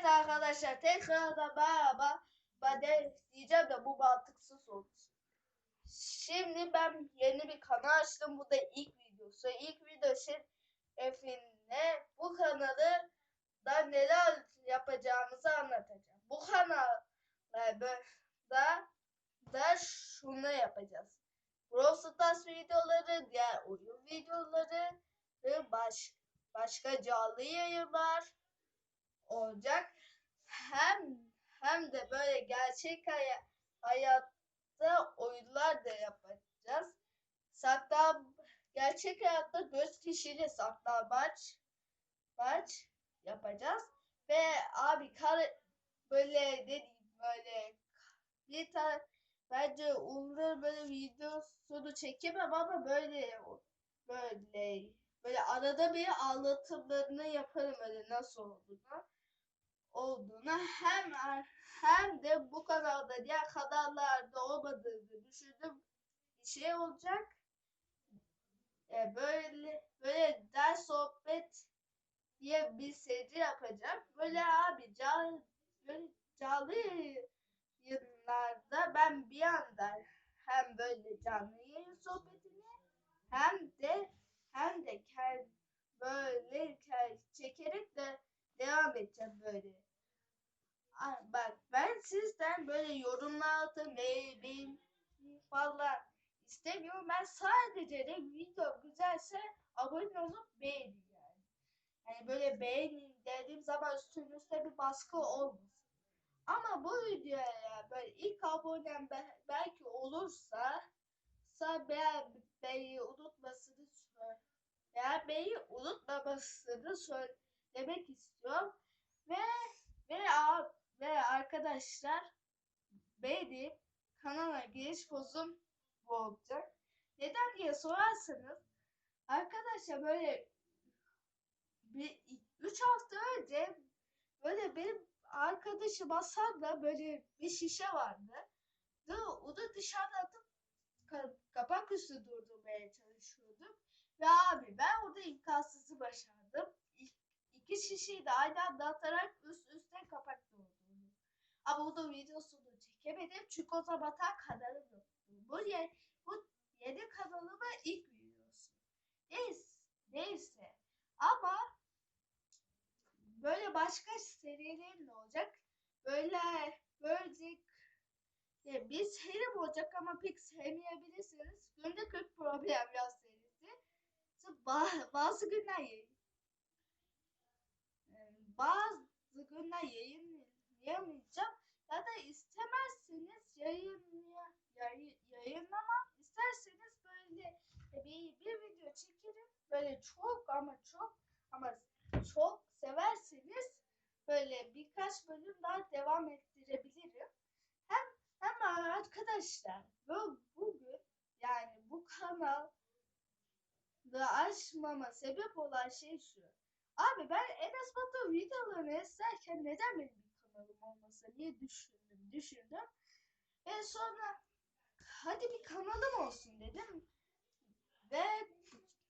Evet arkadaşlar tekrardan merhaba. Ben de diyeceğim de bu mantıksız olmuş. Şimdi ben yeni bir kanal açtım. Bu da ilk videosu. İlk video şerefine bu kanalı da neler yapacağımızı anlatacağım. Bu kanalda da, da şunu yapacağız. Brawl Stars videoları, diğer oyun videoları ve baş, başka canlı yayınlar olacak. Hem hem de böyle gerçek haya- hayatta oyunlar da yapacağız. Saklan gerçek hayatta 4 kişiyle saklambaç maç yapacağız. Ve abi kar böyle ne böyle bir tane bence Uğur'un böyle videosunu çekemem ama böyle böyle böyle arada bir anlatımlarını yaparım öyle nasıl olduğunu olduğunu hem hem de bu kanalda diğer kanallarda olmadığını düşündüm bir şey olacak. E, böyle böyle ders sohbet diye bir seri yapacağım. Böyle abi canlı, canlı yayınlarda ben bir yandan hem böyle canlı yayın sohbetini hem de hem de kend, böyle ke- çekerek de devam edeceğim böyle. Bak ben sizden böyle yorumlar atın ve benim falan istemiyorum. Ben sadece de video güzelse abone olup beğenin yani. Yani böyle beğenin dediğim zaman üstünüzde bir baskı olmasın. Ama bu videoya böyle ilk abonem be- belki olursa sa beğenmeyi unutmasını söyle. Beğenmeyi unutmamasını söylemek istiyorum. Ve ve ve arkadaşlar benim kanala giriş pozum bu olacak. Neden diye sorarsanız arkadaşlar böyle bir üç hafta önce böyle benim arkadaşım Hasan'la böyle bir şişe vardı. Ve onu dışarıda atıp ka- kapak üstü durdurmaya çalışıyordum. Ve abi ben orada imkansızı başardım. İki şişeyi de aynı anda atarak üst üste kapak doldurdum. Ama onun videosunu çekemedim çünkü o zaman daha kanalım yoktu. Bu, ye, bu yeni kanalıma ilk videosu. Neyse, neyse. Ama böyle başka serilerin de olacak. Böyle böyle ya bir seri olacak ama pek sevmeyebilirsiniz. Günde 40 problem yaz serisi. İşte ba- bazı günler yayın. Bazı günler yayınlayamayacağım. Ya da istemezseniz yayınlamam. İsterseniz böyle bir, bir video çekerim. Böyle çok ama çok ama çok severseniz böyle birkaç bölüm daha devam ettirebilirim. Hem hem arkadaşlar bu bugün yani bu kanal da açmama sebep olan şey şu. Abi ben Enes Batur videolarını izlerken neden benim bir kanalım olmasa diye düşündüm düşündüm. Ve sonra hadi bir kanalım olsun dedim. Ve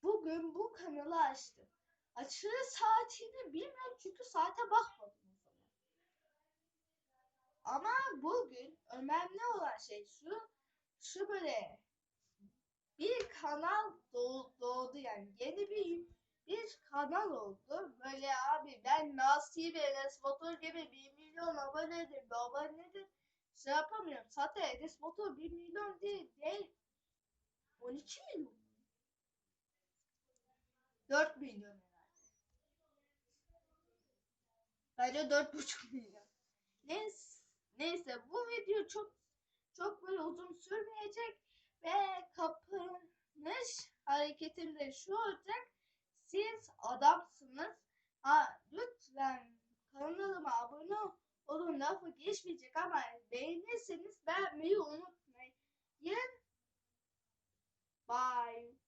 bugün bu kanalı açtım. Açılı saatini bilmiyorum çünkü saate bakmadım o zaman. Ama bugün önemli olan şey şu. Şu böyle bir kanal doğ- doğdu yani yeni bir bir kanal oldu. Böyle abi ben Nasi ve Enes Batur gibi 1 milyon abonedir, bir abonedir. Şey yapamıyorum. Zaten Enes Batur 1 milyon değil, değil. 12 milyon. mu? 4 milyon herhalde. Bence 4,5 milyon. Neyse, neyse bu video çok çok böyle uzun sürmeyecek ve kapanış hareketim de şu olacak. Siz adamsınız. Ha, lütfen kanalıma abone olun lafı geçmeyecek ama beğenirseniz beğenmeyi unutmayın. Bye.